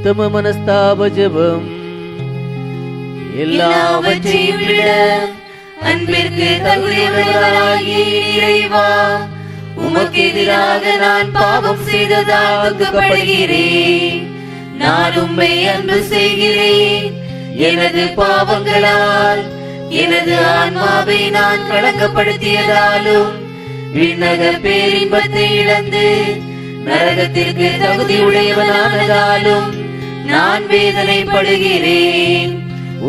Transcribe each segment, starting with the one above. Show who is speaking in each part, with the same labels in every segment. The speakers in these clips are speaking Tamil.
Speaker 1: உத்தம மனஸ்தாப ஜபம்
Speaker 2: எல்லாவற்றையும் விட அன்பிற்கு தகுதியுள்ளவராகிய இறைவா உமக்கு எதிராக நான் பாவம் செய்ததால் துக்கப்படுகிறேன் நான் உம்மை அன்பு செய்கிறேன். எனது பாவங்களால் எனது ஆன்மாவை நான் களங்கப்படுத்தியதாலும் விண்ணக பேரின்பத்தை இழந்து நரகத்திற்கு தகுதி உடையவனானதாலும் நான் வேதனைப்படுகிறேன்.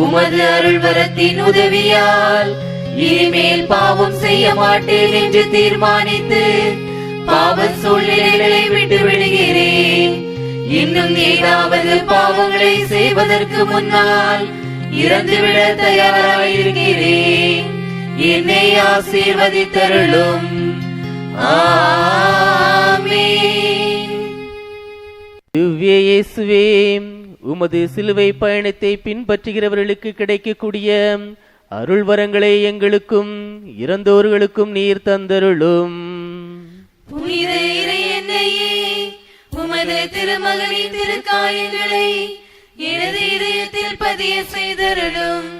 Speaker 2: உமது அருள்வரத்தின் உதவியால் இனிமேல் பாவம் செய்ய மாட்டேன் என்று தீர்மானித்து பாவ சூழ்நிலைகளை விட்டு விடுகிறேன். இன்னும் ஏதாவது பாவங்களை செய்வதற்கு முன்னால் இறந்துவிட தயாராயிருக்கிறேன். என்னை ஆசீர்வதித்தருளும். ஆமே
Speaker 1: திவ்ய இயேசுவே உமது சிலுவை பயணத்தை பின்பற்றுகிறவர்களுக்கு கிடைக்கக்கூடிய அருள் வரங்களை எங்களுக்கும் இறந்தோர்களுக்கும் நீர் தந்தருளும்.
Speaker 2: புனித இறையன்னையே உமது திருமகனின் திருக்காயங்களை எனது இதயத்தில் பதிய செய்தருளும்.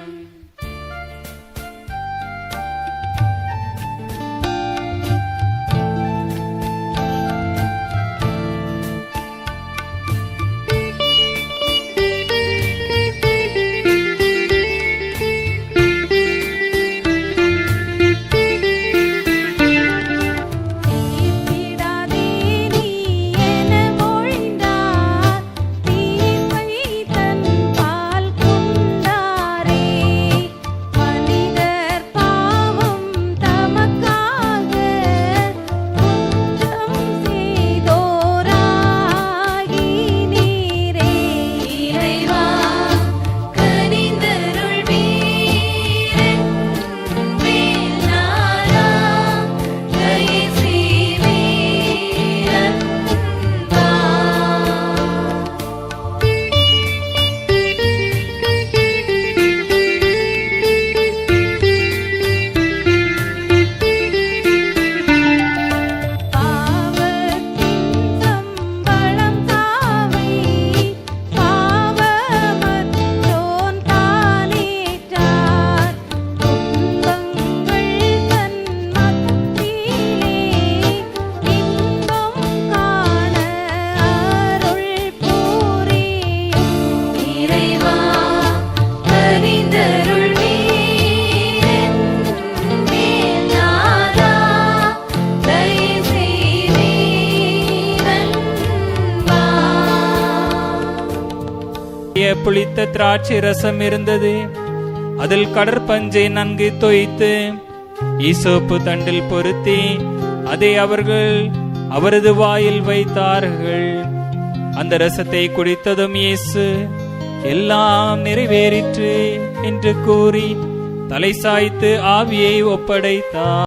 Speaker 3: புளித்த திராட்சை ரசம் இருந்தது. அதில் கடற்பஞ்சை நன்கு தொய்த்து ஈசோப்பு தண்டில் பொருத்தி அதை அவர்கள் அவரது வாயில் வைத்தார்கள். அந்த ரசத்தை குடித்ததும் இயேசு எல்லாம் நிறைவேறிற்று என்று கூறி தலை சாய்த்து ஆவியை ஒப்படைத்தார்.